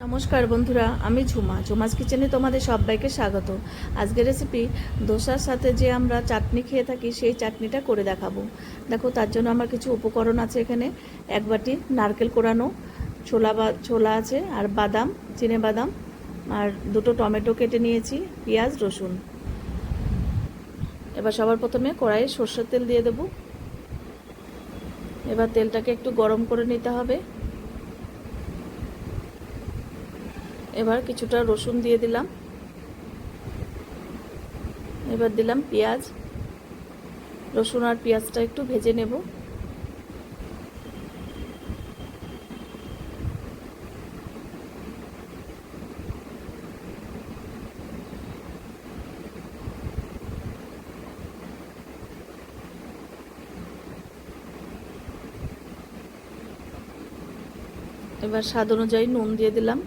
নমস্কার বন্ধুরা, আমি ঝুমা। ঝুমাস কিচেনে তোমাদের সবাইকে স্বাগত। আজকের রেসিপি দোসার সাথে যে আমরা চাটনি খেয়ে থাকি, সেই চাটনিটা করে দেখাবো। দেখো, তার জন্য আমার কিছু উপকরণ আছে এখানে। এক বাটি নারকেল কোরানো, ছোলা বা, ছোলা আছে, আর বাদাম, চিনে বাদাম, আর দুটো টমেটো কেটে নিয়েছি, পেঁয়াজ, রসুন। এবার সবার প্রথমে কড়াইয়ে সর্ষের তেল দিয়ে দেবো। এবার তেলটাকে একটু গরম করে নিতে হবে। এবার কিছুটা রসুন দিয়ে দিলাম। এবার দিলাম পেঁয়াজ। রসুন আর পেঁয়াজটা একটু ভেজে নেব। এবার স্বাদ অনুযায়ী নুন দিয়ে দিলাম।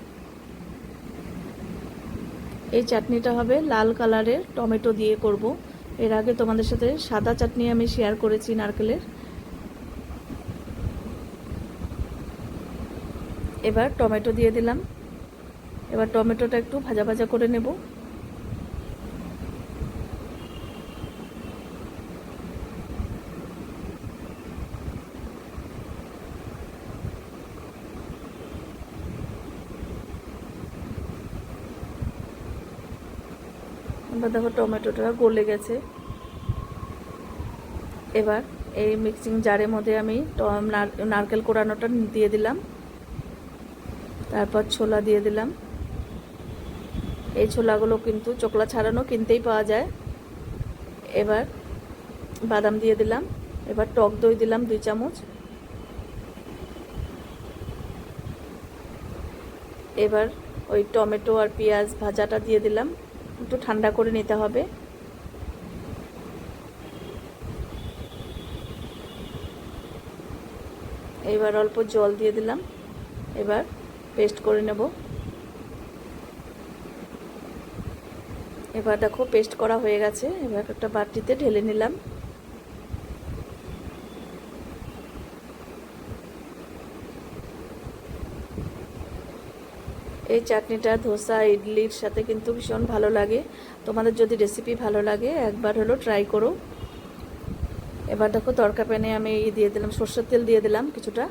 এই চাটনিটা হবে লাল কালারের, টমেটো দিয়ে করব। এর আগে তোমাদের সাথে সাদা চাটনি আমি শেয়ার করেছি নারকেলের। এবার টমেটো দিয়ে দিলাম। এবার টমেটোটা একটু ভাজা ভাজা করে নেব। এবার দেখো টমেটোটা গলে গেছে। এবার এই মিক্সিং জারের মধ্যে আমি নারকেল কোড়ানোটা দিয়ে দিলাম। তারপর ছোলা দিয়ে দিলাম। এই ছোলাগুলো কিন্তু চোকলা ছাড়ানো কিনতেই পাওয়া যায়। এবার বাদাম দিয়ে দিলাম। এবার টক দই দিলাম দুই চামচ। এবার ওই টমেটো আর পেঁয়াজ ভাজাটা দিয়ে দিলাম। একটু ঠান্ডা করে নিতে হবে। এবার অল্প জল দিয়ে দিলাম। এবার পেস্ট করে নেব। এবার দেখো পেস্ট করা হয়ে গেছে। এবার একটা বাটিতে ঢেলে নিলাম। এই চাটনিটা, ধোসা, ইডলির সাথে কিন্তু ভীষণ ভালো লাগে। তোমাদের যদি রেসিপি ভালো লাগে, একবার হলো ট্রাই করো। এবার দেখো তরকা প্যানে আমি ই দিয়ে দিলাম, সর্ষের তেল দিয়ে দিলাম কিছুটা।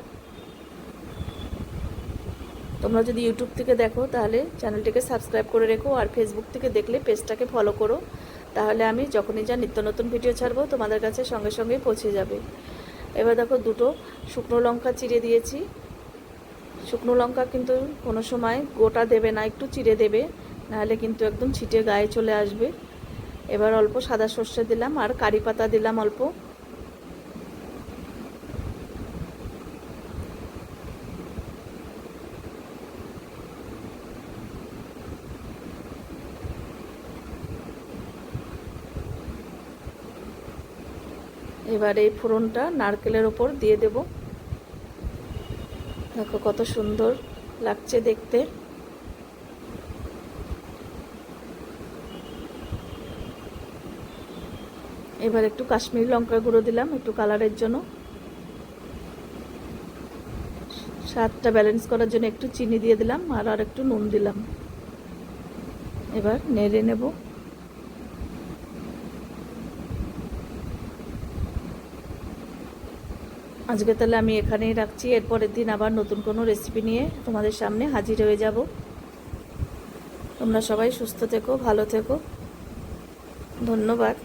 তোমরা যদি ইউটিউব থেকে দেখো, তাহলে চ্যানেলটিকে সাবস্ক্রাইব করে রেখো আর ফেসবুক থেকে দেখলে পেজটাকে ফলো করো। তাহলে আমি যখনই যা নিত্য নতুন ভিডিও ছাড়বো, তোমাদের কাছে সঙ্গে সঙ্গে পৌঁছে যাবে। এবার দেখো দুটো শুকনো লঙ্কা চিড়ে দিয়েছি। শুকনো লঙ্কা কিন্তু কোনো সময় গোটা দেবে না, একটু চিড়ে দেবে, নাহলে কিন্তু একদম ছিটে গায়ে চলে আসবে। এবার অল্প সাদা সর্ষে দিলাম আর কারি পাতা দিলাম অল্প। এবার এই ফোড়নটা নারকেলের ওপর দিয়ে দেব। দেখো কত সুন্দর লাগছে দেখতে। এবার একটু কাশ্মীরি লঙ্কা গুঁড়ো দিলাম, একটু কালারের জন্য। স্বাদটা ব্যালেন্স করার জন্য একটু চিনি দিয়ে দিলাম আর আর একটু নুন দিলাম। এবার নেড়ে নেব। আজকে তাহলে আমি এখানেই রাখছি। এরপরের দিন আবার নতুন কোনো রেসিপি নিয়ে তোমাদের সামনে হাজির হয়ে যাব। তোমরা সবাই সুস্থ থেকো, ভালো থেকো। ধন্যবাদ।